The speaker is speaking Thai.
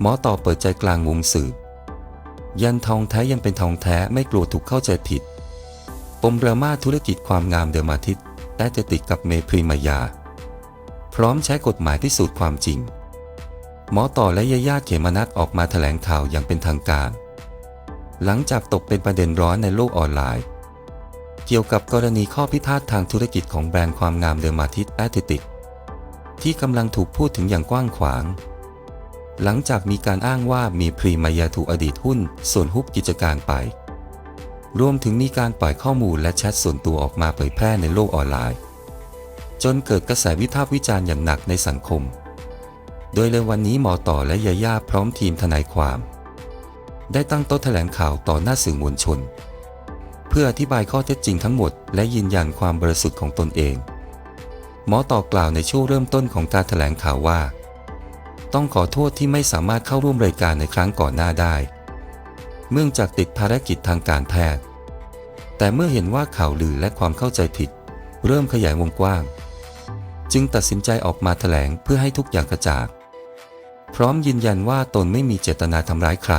หมอต่อเปิดใจกลางวงสืบ ยันทองแท้ยังเป็นทองแท้ไม่กลัวถูกเข้าใจผิด ปมดราม่าธุรกิจความงามเดอร์มาทิตได้จะติดกับเมพรีมายา พร้อมใช้กฎหมายพิสูจน์ความจริง หมอต่อและยาย่าเขมนัทออกมาแถลงข่าวอย่างเป็นทางการ หลังจากตกเป็นประเด็นร้อนในโลกออนไลน์ เกี่ยวกับกรณีข้อพิพาททางธุรกิจของแบรนด์ความงามเดอร์มาทิตแอติติกที่กำลังถูกพูดถึงอย่างกว้างขวาง หลังจากมีการอ้างว่ามีพรีมายาถูกอดีตหุ้น ส่วนฮุบกิจการไป รวมถึงมีการปล่อยข้อมูลและแชทส่วนตัวออกมาเผยแพร่ในโลกออนไลน์ จนเกิดกระแสวิพากษ์วิจารณ์อย่างหนักในสังคม โดยในวันนี้หมอต่อและยาย่าพร้อมทีมทนายความ ได้ตั้งโต๊ะแถลงข่าวต่อหน้าสื่อมวลชน เพื่ออธิบายข้อเท็จจริงทั้งหมด และยืนยันความบริสุทธิ์ของตนเอง หมอต่อกล่าวในช่วงเริ่มต้นของการแถลงข่าวว่า ต้องขอโทษที่ไม่สามารถเข้าร่วมรายการในครั้งก่อนหน้าได้เนื่องจากติดภารกิจทางการแพทย์ แต่เมื่อเห็นว่าข่าวลือและความเข้าใจผิด เริ่มขยายวงกว้าง จึงตัดสินใจออกมาแถลงเพื่อให้ทุกอย่างกระจ่างพร้อมยืนยันว่าตนไม่มีเจตนาทำร้ายใคร